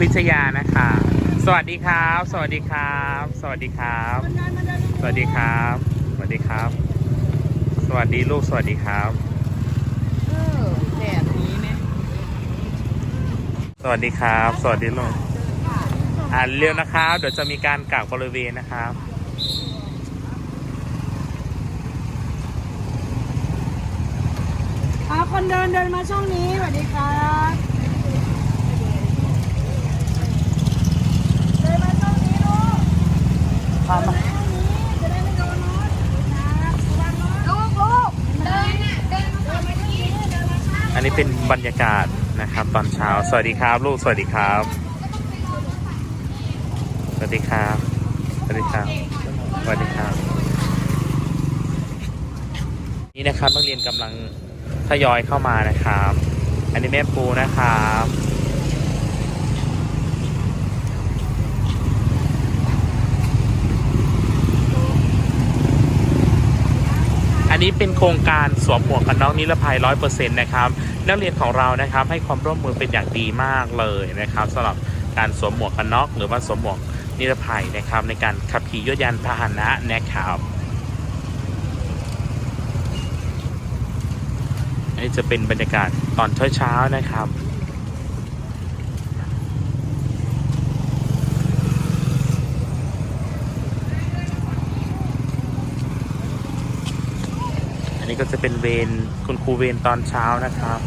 พิชยานะคะ สวัสดีครับ สวัสดีครับ สวัสดีครับ สวัสดีครับ สวัสดีครับ สวัสดีลูก สวัสดีครับเออแบบนี้ไหมสวัสดีครับ สวัสดีลูก อ่านเร็วนะครับ เดี๋ยวจะมีการกักบริเวณนะครับคนเดินเดินมาช่องนี้สวัสดีครับเดินมาช่องนี้ลูกช่องนี้จะได้ไม่โดนรถนะระวังรถลูกลูกเดินน่ะเดินมาฝั่งนี้เดินมาข้าง อันนี้เป็นบรรยากาศนะครับ ตอนเช้า สวัสดีครับ ลูก สวัสดีครับ สวัสดีครับ สวัสดีครับ สวัสดีครับ นี่นะครับนักเรียนกำลังทยอยเข้ามานะครับ อันนี้แม่ปูนะครับ อันนี้เป็นโครงการสวมหมวกกันน็อกนิรภัยร้อยเปอร์เซ็นต์นะครับนักเรียนของเรานะครับให้ความร่วมมือเป็นอย่างดีมากเลยนะครับสำหรับการสวมหมวกกันน็อกหรือว่าสวมหมวกนิรภัยนะครับ ในการขับขี่ยวดยานพาหนะนะครับนี่จะเป็นบรรยากาศตอนเช้าๆนะครับ นี้ก็จะเป็นเวรคุณครูเวรตอนเช้านะครับ